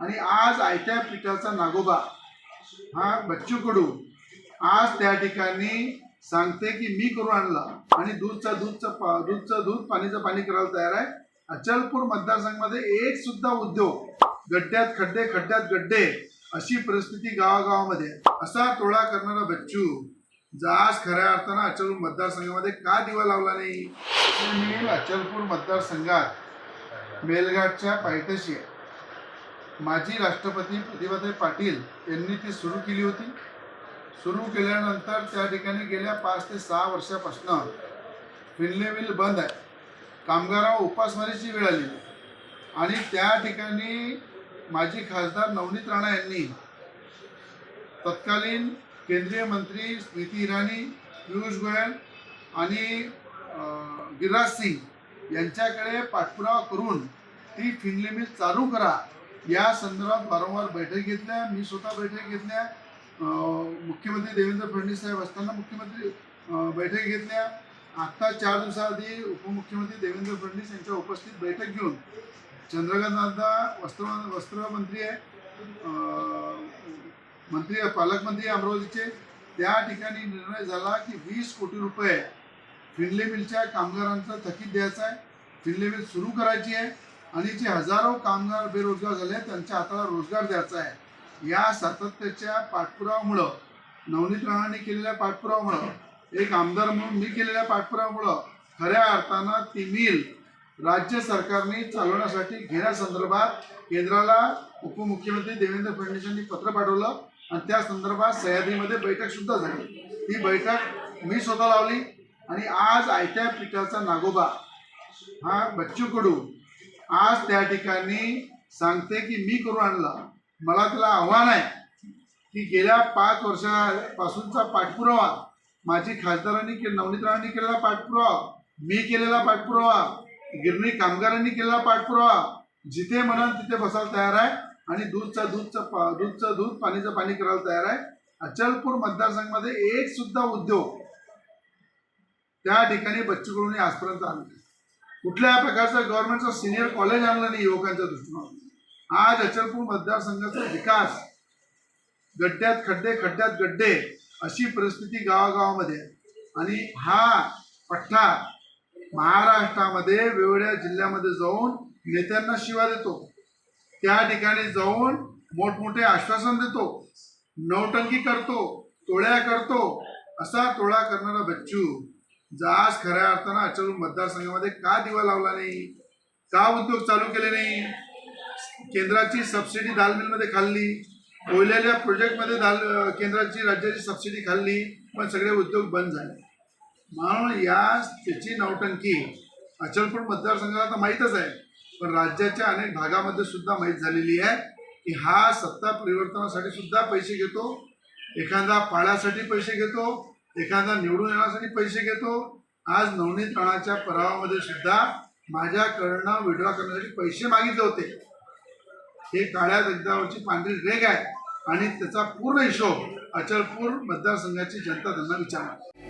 आणि आज आयत्या पीठाचा नागोबा हा बच्चू कडू आज त्या ठिकाणी सांगते की मी करून आणला. आणि दूधचा दूधचं पा- दूधचं दूध पाणीचं पाणी करायला तयार आहे. अचलपूर मतदारसंघामध्ये एक सुद्धा उद्योग गड्ड्यात खड्डे खड्ड्यात गड्डे अशी परिस्थिती गावागावामध्ये. असा टोळा करणारा बच्चू जास खऱ्या अर्थानं अचलपूर मतदारसंघामध्ये का दिवा लावला नाही? मी अचलपूर मतदारसंघात मेलघाटच्या पायथ्याशी आहे. माजी राष्ट्रपती प्रतिभाताई पाटील यांनी ती सुरू केली होती. सुरू केल्यानंतर त्या ठिकाणी गेल्या पाच ते सहा वर्षापासून फिनले मिल बंद आहे. कामगारांवर उपासमारीची वेळ आली. आणि त्या ठिकाणी माजी खासदार नवनीत राणा यांनी तत्कालीन केंद्रीय मंत्री स्मृती इराणी पियुष गोयल आणि गिरिराज सिंग यांच्याकडे पाठपुरावा करून ती फिनले मिल चालू करा या संदर्भात वारंवार बैठक घेतल्या मी स्वतः बैठक घेतल्या. मुख्यमंत्री देवेंद्र फडणवीस साहेब असताना मुख्यमंत्री बैठक घेतल्या. आत्ता चार दिवसाआधी उपमुख्यमंत्री देवेंद्र फडणवीस यांच्या उपस्थित बैठक घेऊन चंद्रकांत दादा वस्त्र वस्त्रमंत्री आहे मंत्री पालकमंत्री अमरावतीचे. त्या ठिकाणी निर्णय झाला की वीस कोटी रुपये फिनले मिलच्या कामगारांचा थकीत द्यायचा आहे. फिनले मिल सुरू करायची आहे. आणि जे हजारो कामगार बेरोजगार झाले त्यांच्या हाताला रोजगार द्यायचा आहे. या सातत्याच्या पाठपुरावामुळं नवनीत राणांनी केलेल्या पाठपुरावामुळं एक आमदार म्हणून मी केलेल्या पाठपुरावामुळं खऱ्या अर्थानं ती मिल राज्य सरकारने चालवण्यासाठी घेण्यासंदर्भात केंद्राला उपमुख्यमंत्री देवेंद्र फडणवीस यांनी पत्र पाठवलं आणि त्या संदर्भात सह्याद्रीमध्ये बैठक सुद्धा झाली. ही बैठक मी स्वतः लावली आणि आज आयत्या पिठाचा नागोबा हा बच्चू कडू आज त्या ठिकाणी सांगते की मी करून आणला. मला त्याला आव्हान आहे की गेल्या पाच वर्षापासूनचा पाठपुरावा माझी खासदारांनी के नवनीतरावांनी केलेला पाठपुरावा मी केलेला पाठपुरावा गिरणी कामगारांनी केलेला पाठपुरावा जिथे म्हणाल तिथे बसायला तयार आहे आणि दूधचा दूधचं पा दूधचं दूध पाणीचं पाणी करायला तयार आहे. अचलपूर मतदारसंघामध्ये एक सुद्धा उद्योग त्या ठिकाणी बच्चू कडून आजपर्यंत आणले कुठल्याही प्रकारचं गव्हर्नमेंटचं सिनियर कॉलेज आणलं नाही युवकांच्या दृष्टीनं आज अचलपूर मतदारसंघाचा विकास गड्ड्यात खड्डे खड्ड्यात गड्डे अशी परिस्थिती गावागावामध्ये. आणि हा पठ्ठा महाराष्ट्रामध्ये वेगवेगळ्या जिल्ह्यामध्ये जाऊन नेत्यांना शिवा देतो. त्या ठिकाणी जाऊन मोठमोठे आश्वासन देतो. नौटंकी करतो तोळ्या करतो. असा तोळा करणारा बच्चू आज खऱ्या अर्थानं अचल मतदारसंघामध्ये का दिवा लावला नाही? का उद्योग चालू केले नाही? केंद्राची सबसिडी दाल मिलमध्ये खाल्ली. कोयल्याच्या प्रोजेक्टमध्ये दाल केंद्राची राज्याची सबसिडी खाल्ली पण सगळे उद्योग बंद झाले. म्हणून या त्याची नौटंकी अचलपूर मतदारसंघाला तर माहीतच आहे पण राज्याच्या अनेक भागामध्ये सुद्धा माहीत झालेली आहे की हा सत्ता परिवर्तनासाठी सुद्धा पैसे घेतो एखादा पाळ्यासाठी पैसे घेतो एखादा निवडून येण्यासाठी पैसे घेतो. आज नवनीत राणाच्या परावामध्ये सुद्धा माझ्याकडनं विड्रॉ करण्यासाठी पैसे मागितले होते. हे काळ्या दगडावरची पांढरी रेग आहे आणि त्याचा पूर्ण हिशोब अचलपूर मतदारसंघाची जनता त्यांना विचारणार.